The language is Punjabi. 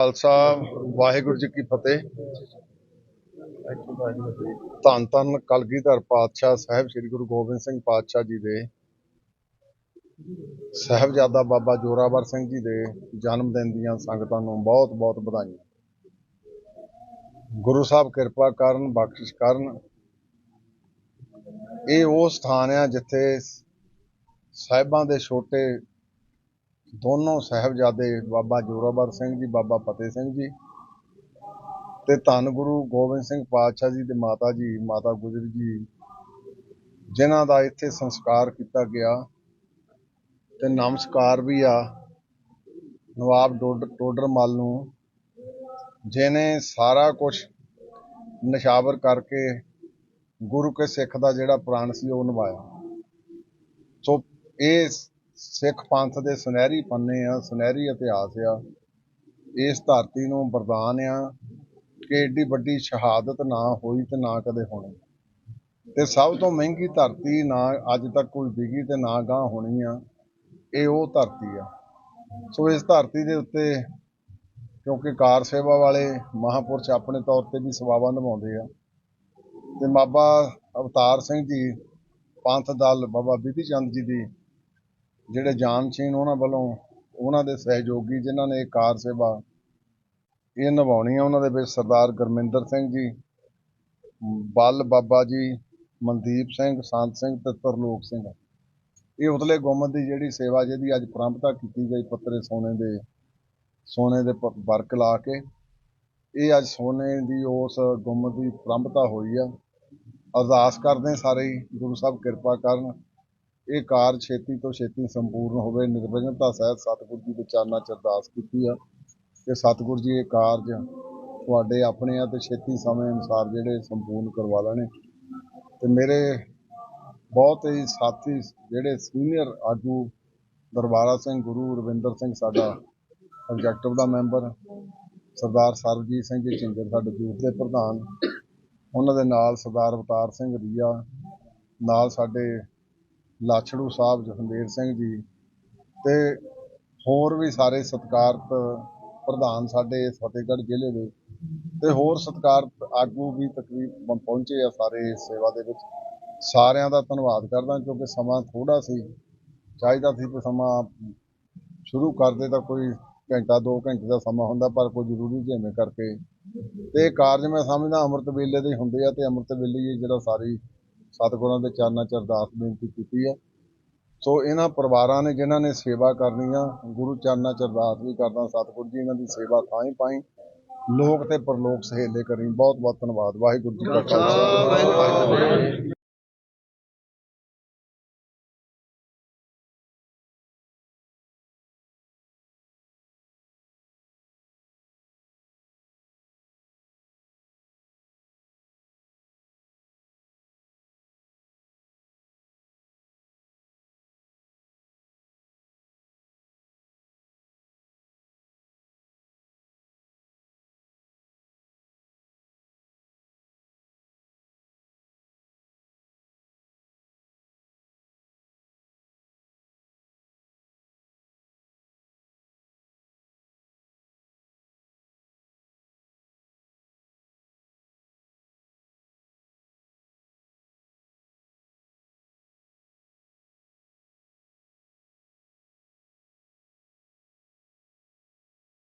ਖਾਲਸਾ, ਵਾਹਿਗੁਰੂ ਜੀ ਕੀ ਫਤਿਹ। ਧੰਨ ਧੰਨ ਕਲਗੀਧਰ ਪਾਤਸ਼ਾਹ ਸਾਹਿਬ, ਸ੍ਰੀ ਗੁਰੂ ਗੋਬਿੰਦ ਸਿੰਘ ਪਾਤਸ਼ਾਹ ਜੀ ਦੇ। ਸਾਹਿਬਜ਼ਾਦਾ ਬਾਬਾ ਜੋਰਾਵਰ ਸਿੰਘ ਜੀ ਦੇ ਜਨਮ ਦਿਨ ਦੀਆਂ ਸੰਗਤਾਂ ਨੂੰ ਬਹੁਤ ਬਹੁਤ ਵਧਾਈਆਂ। ਗੁਰੂ ਸਾਹਿਬ ਕਿਰਪਾ ਕਰਨ, ਬਖਸ਼ਿਸ਼ ਕਰਨ। ਇਹ ਉਹ ਸਥਾਨ ਆ ਜਿੱਥੇ ਸਾਹਿਬਾਂ ਦੇ ਛੋਟੇ ਦੋਨੋਂ ਸਾਹਿਬਜ਼ਾਦੇ ਬਾਬਾ ਜੋਰਾਵਰ ਸਿੰਘ ਜੀ, ਬਾਬਾ ਫਤਿਹ ਸਿੰਘ ਜੀ ਤੇ ਧੰਨ ਗੁਰੂ ਗੋਬਿੰਦ ਸਿੰਘ ਪਾਤਸ਼ਾਹ ਜੀ ਦੇ ਮਾਤਾ ਜੀ, ਮਾਤਾ ਗੁਜਰ ਜੀ, ਜਿਨ੍ਹਾਂ ਦਾ ਇੱਥੇ ਸੰਸਕਾਰ ਕੀਤਾ ਗਿਆ ਤੇ ਨਮਸਕਾਰ ਵੀ ਆ ਨਵਾਬ ਡੋਡ- ਟੋਡਰਮਲ ਨੂੰ ਜਿਨੇ ਸਾਰਾ ਕੁਝ ਨਿਸ਼ਾਵਰ ਕਰਕੇ ਗੁਰੂ ਕੇ ਸਿੱਖ ਦਾ ਜਿਹੜਾ ਪ੍ਰਾਣ ਸੀ ਉਹ ਨਿਭਾਇਆ। ਸੋ ਇਹ ਸਿੱਖ ਪੰਥ ਦੇ ਸੁਨਹਿਰੀ ਪੰਨੇ ਆ, ਸੁਨਹਿਰੀ ਇਤਿਹਾਸ ਆ, ਇਸ ਧਰਤੀ ਨੂੰ ਵਰਦਾਨ ਆ ਕਿ ਏਡੀ ਵੱਡੀ ਸ਼ਹਾਦਤ ਨਾ ਹੋਈ ਤੇ ਨਾ ਕਦੇ ਹੋਣੀ। ਤੇ ਸਭ ਤੋਂ ਮਹਿੰਗੀ ਧਰਤੀ ਨਾ ਅੱਜ ਤੱਕ ਕੋਈ ਵਿਗੀ ਤੇ ਨਾ ਗਾਂ ਹੋਣੀ ਆ, ਇਹ ਉਹ ਧਰਤੀ ਆ। ਸੋ ਇਸ ਧਰਤੀ ਦੇ ਉੱਤੇ ਕਿਉਂਕਿ ਕਾਰ ਸੇਵਾ ਵਾਲੇ ਮਹਾਪੁਰਸ਼ ਆਪਣੇ ਤੌਰ ਤੇ ਵੀ ਸੇਵਾਵਾਂ ਨਿਭਾਉਂਦੇ ਆ। ਤੇ ਬਾਬਾ ਅਵਤਾਰ ਸਿੰਘ ਜੀ, ਪੰਥ ਦਲ ਬਾਬਾ ਬਿਧੀ ਚੰਦ ਜੀ ਦੀ ਜਿਹੜੇ ਜਾਨਸ਼ੀਨ ਉਹਨਾਂ ਵੱਲੋਂ, ਉਹਨਾਂ ਦੇ ਸਹਿਯੋਗੀ ਜਿਨ੍ਹਾਂ ਨੇ ਇਹ ਕਾਰ ਸੇਵਾ ਇਹ ਨਿਭਾਉਣੀ ਆ ਉਹਨਾਂ ਦੇ ਵਿੱਚ ਸਰਦਾਰ ਗੁਰਮਿੰਦਰ ਸਿੰਘ ਜੀ, ਬੱਲ ਬਾਬਾ ਜੀ, ਮਨਦੀਪ ਸਿੰਘ, ਸੰਤ ਸਿੰਘ ਤੇ ਤਰਲੋਕ ਸਿੰਘ। ਇਹ ਉਤਲੇ ਗੁੰਮਤ ਦੀ ਜਿਹੜੀ ਸੇਵਾ ਜਿਹਦੀ ਅੱਜ ਪ੍ਰੰਪਤਾ ਕੀਤੀ ਗਈ ਪੱਤਰੇ ਸੋਨੇ ਦੇ ਸੋਨੇ ਦੇ ਪ- ਵਰਕ ਲਾ ਕੇ, ਇਹ ਅੱਜ ਸੋਨੇ ਦੀ ਉਸ ਗੁੰਮਤ ਦੀ ਪ੍ਰੰਪਤਾ ਹੋਈ ਆ। ਅਰਦਾਸ ਕਰਦੇ ਸਾਰੇ ਹੀ, ਗੁਰੂ ਸਾਹਿਬ ਕਿਰਪਾ ਕਰਨ। ਇਹ ਕਾਰਜ ਛੇਤੀ ਤੋਂ ਛੇਤੀ ਸੰਪੂਰਨ ਹੋਵੇ। ਨਿਰਵਿਘਨਤਾ ਸਹਿਤ ਸਤਿਗੁਰੂ ਜੀ ਦੇ ਚਰਨਾਂ 'ਚ ਅਰਦਾਸ ਕੀਤੀ ਆ ਕਿ ਸਤਿਗੁਰੂ ਜੀ ਇਹ ਕਾਰਜ ਤੁਹਾਡੇ ਆਪਣੇ ਆ ਤੇ ਛੇਤੀ ਸਮੇਂ ਅਨੁਸਾਰ ਜਿਹੜੇ ਸੰਪੂਰਨ ਕਰਵਾ ਲੈਣੇ। ਤੇ ਮੇਰੇ ਬਹੁਤ ਹੀ ਸਾਥੀ ਜਿਹੜੇ ਸੀਨੀਅਰ ਆਗੂ ਦਰਬਾਰਾ ਸਿੰਘ, ਗੁਰੂ ਰਵਿੰਦਰ ਸਿੰਘ ਸਾਡਾ ਐਗਜ਼ੈਕਟਿਵ ਦਾ ਮੈਂਬਰ, ਸਰਦਾਰ ਸਰਬਜੀਤ ਸਿੰਘ ਜੀ ਝਿੰਜਰ ਸਾਡੇ ਯੂਥ ਦੇ ਪ੍ਰਧਾਨ, ਉਹਨਾਂ ਦੇ ਨਾਲ ਸਰਦਾਰ ਅਵਤਾਰ ਸਿੰਘ ਰੀਆ, ਨਾਲ ਸਾਡੇ ਲਾਛੜੂ ਸਾਹਿਬ ਜਸਵੰਦੇਰ ਸਿੰਘ ਜੀ ਤੇ ਹੋਰ ਵੀ ਸਾਰੇ ਸਤਿਕਾਰਤ ਪ੍ਰਧਾਨ ਸਾਡੇ ਫਤਿਹਗੜ੍ਹ ਜ਼ਿਲ੍ਹੇ ਦੇ ਤੇ ਹੋਰ ਸਤਿਕਾਰਤ ਆਗੂ ਵੀ ਤਕਰੀਬਨ ਪਹੁੰਚੇ ਆ ਸਾਰੇ ਇਸ ਸੇਵਾ ਦੇ ਵਿੱਚ। ਸਾਰਿਆਂ ਦਾ ਧੰਨਵਾਦ ਕਰਦਾ ਕਿਉਂਕਿ ਸਮਾਂ ਥੋੜਾ ਸੀ, ਚਾਹੀਦਾ ਸੀ ਕਿ ਸਮਾਂ ਸ਼ੁਰੂ ਕਰਦੇ ਤਾਂ ਕੋਈ ਘੰਟਾ 2 ਘੰਟੇ ਦਾ ਸਮਾਂ ਹੁੰਦਾ ਪਰ ਕੋਈ ਜ਼ਰੂਰੀ ਜਿਵੇਂ ਕਰਕੇ। ਤੇ ਇਹ ਕਾਰਜ ਮੈਂ ਸਮਝਦਾ ਅੰਮ੍ਰਿਤ ਵੇਲੇ ਦੇ ਹੁੰਦੇ ਆ ਤੇ ਅੰਮ੍ਰਿਤ ਵੇਲੇ ਜਿਹੜਾ ਸਾਰੀ ਸਤਿਗੁਰਾਂ ਦੇ ਚਰਨਾਂ ਚ ਅਰਦਾਸ ਬੇਨਤੀ ਕੀਤੀ ਹੈ। ਸੋ ਇਹਨਾਂ ਪਰਿਵਾਰਾਂ ਨੇ ਜਿਨ੍ਹਾਂ ਨੇ ਸੇਵਾ ਕਰਨੀ ਆ, ਗੁਰੂ ਚਰਨਾਂ ਚ ਅਰਦਾਸ ਵੀ ਕਰਦਾ, ਸਤਿਗੁਰੂ ਜੀ ਇਹਨਾਂ ਦੀ ਸੇਵਾ ਥਾਂ ਹੀ ਪਾਈ। ਲੋਕ ਤੇ ਪਰਲੋਕ ਸਹੇਲੇ ਕਰੀ। ਬਹੁਤ ਬਹੁਤ ਧੰਨਵਾਦ। ਵਾਹਿਗੁਰੂ ਜੀ ਕਾ ਖਾਲਸਾ।